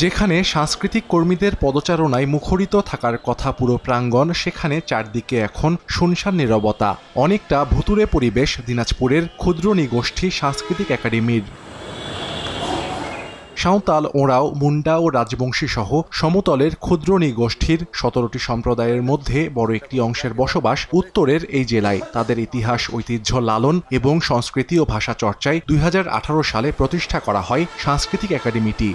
যেখানে সাংস্কৃতিক কর্মীদের পদচারণায় মুখরিত থাকার কথা পুরো প্রাঙ্গণ, সেখানে চারদিকে এখন শুনশান নীরবতা। অনেকটা ভুতুরে পরিবেশ দিনাজপুরের ক্ষুদ্র নিগোষ্ঠী সাংস্কৃতিক একাডেমির। সাঁওতাল, ওঁরাও, মুন্ডা ও রাজবংশী সহ সমতলের ক্ষুদ্র নিগোষ্ঠীর সতেরোটি সম্প্রদায়ের মধ্যে বড় একটি অংশের বসবাস উত্তরের এই জেলায়। তাদের ইতিহাস, ঐতিহ্য লালন এবং সংস্কৃতি ও ভাষা চর্চায় দুই হাজার আঠারো সালে প্রতিষ্ঠা করা হয় সাংস্কৃতিক একাডেমিটি।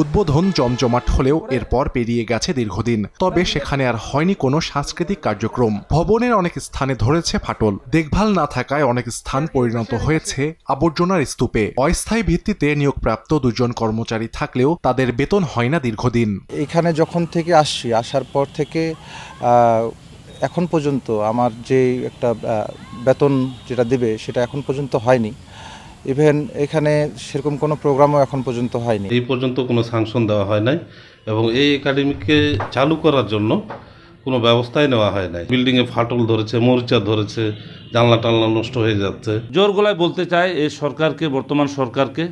উদ্বোধন জমজমাট হলেও এরপর পেরিয়ে গেছে দীর্ঘদিন। তবে সেখানে আর হয়নি কোনো সাংস্কৃতিক কার্যক্রম। ভবনের অনেক স্থানে ধরেছে ফাটল। দেখভাল না থাকায় অনেক স্থান পরিণত হয়েছে আবর্জনার স্তূপে। অস্থায়ী ভিত্তিতে নিয়োগপ্রাপ্ত দুজন কর্মচারী থাকলেও তাদের বেতন হয় না দীর্ঘদিন। এখানে যখন থেকে আসছি, আসার পর থেকে এখন পর্যন্ত আমার যে একটা বেতন যেটা দেবে, সেটা এখন পর্যন্ত হয়নি। ইভেন এখানে সেরকম কোনো প্রোগ্রামও এখন পর্যন্ত হয়নি। এই পর্যন্ত কোনো সাংশন দেওয়া হয় নাই এবং এই একাডেমিকে চালু করার জন্য কোনো ব্যবস্থাই নেওয়া হয় নাই। বিল্ডিংয়ে ফাটল ধরেছে মরিচা ধরেছে জানলা টানলা নষ্ট হয়ে যাচ্ছে। জোর গলায় বলতে চাই এই সরকারকে বর্তমান সরকারকে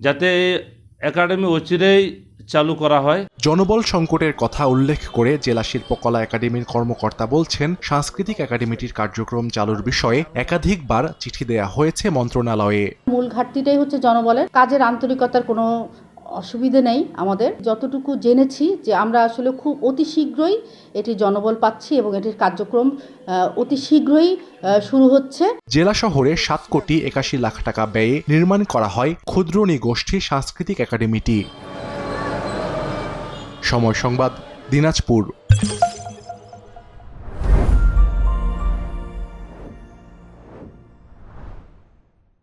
যাতে এই একাডেমি অচিরেই চালু করা হয়। জনবল সংকটের কথা উল্লেখ করে জেলা শিল্পকলা একাডেমির কর্মকর্তা বলছেন সাংস্কৃতিক একাডেমিটির কার্যক্রম চালুর বিষয়ে একাধিকবার চিঠি দেয়া হয়েছে মন্ত্রণালয়ে। মূল ঘাটতিটাই হচ্ছে জনবলের। কাজের আন্তরিকতার কোনো অসুবিধে নেই আমাদের। যতটুকু জেনেছি যে আমরা আসলে খুব অতি শীঘ্রই এটি জনবল পাচ্ছি এবং এটির কার্যক্রম অতি শীঘ্রই শুরু হচ্ছে। জেলা শহরে সাত কোটি একাশি লাখ টাকা ব্যয়ে নির্মাণ করা হয় ক্ষুদ্র নিগোষ্ঠী সাংস্কৃতিক একাডেমিটি। সময় সংবাদ দিনাজপুর।